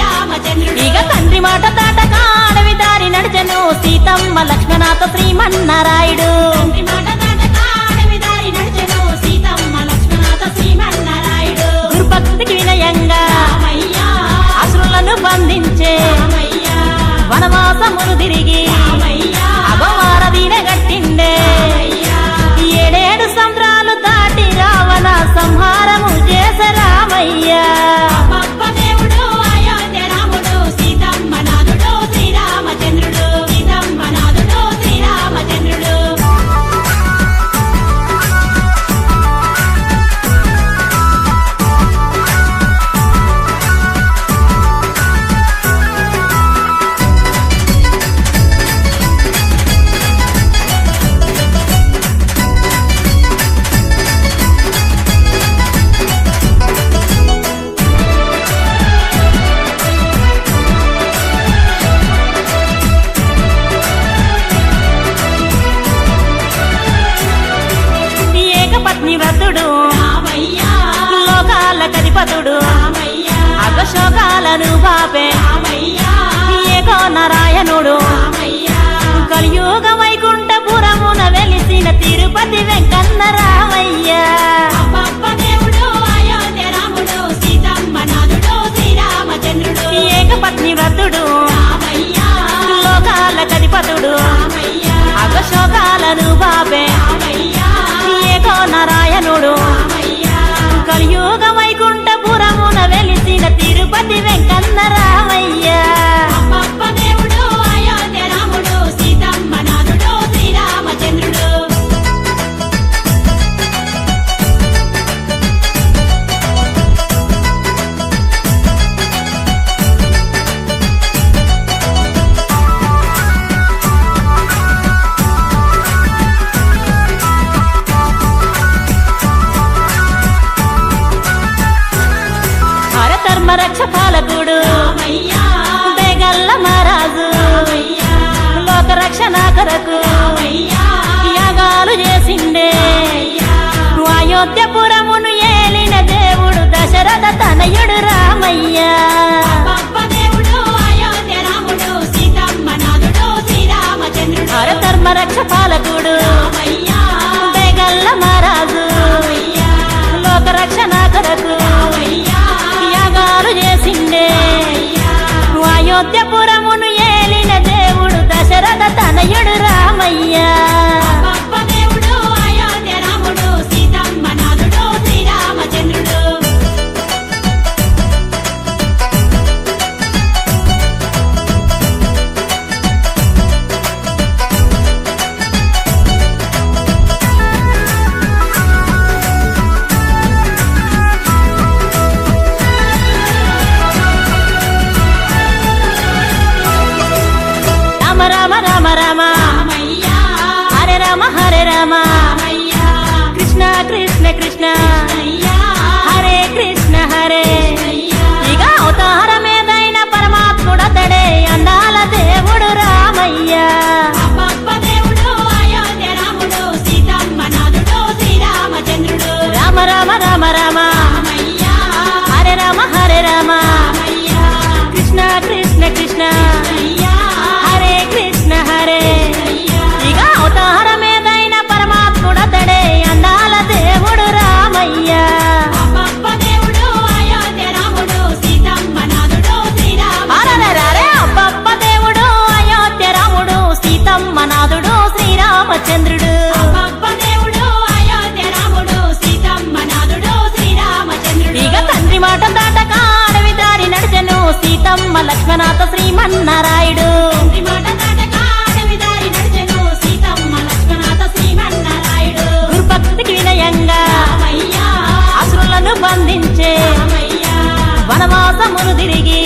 రామచంద్రుడు. ఇక తండ్రి మాట దాటక అడవి దారి నడిచను. సీతమ్మ లక్ష్మణాథ శ్రీమన్నారాయుడు. గురుభక్తికి వినయంగా అసురులను బంధించే వనవాసమును తిరిగి అధిపతుడు లోకాలకు అధిపతుడు అగశోకాలను బాపే. ఏకో నారాయణుడు కలియుగ వైకుంఠపురమున వెలిసిన తిరుపతి వెంకన్నరా జాతరకు యాగాలు చేసిండే. అయోధ్యపురమును ఏలిన దేవుడు దశరథ తనయుడు రా రామ రామ రామ రామ. హరే రామ హరే రామ. కృష్ణ కృష్ణ కృష్ణ. హరే కృష్ణ హరే. ఇక అవతారమేదైన పరమాత్ముడతడే అందాల దేవుడు రామయ్య. రామ రామ రామ రామ. ಮರುದಿರಿಗೆ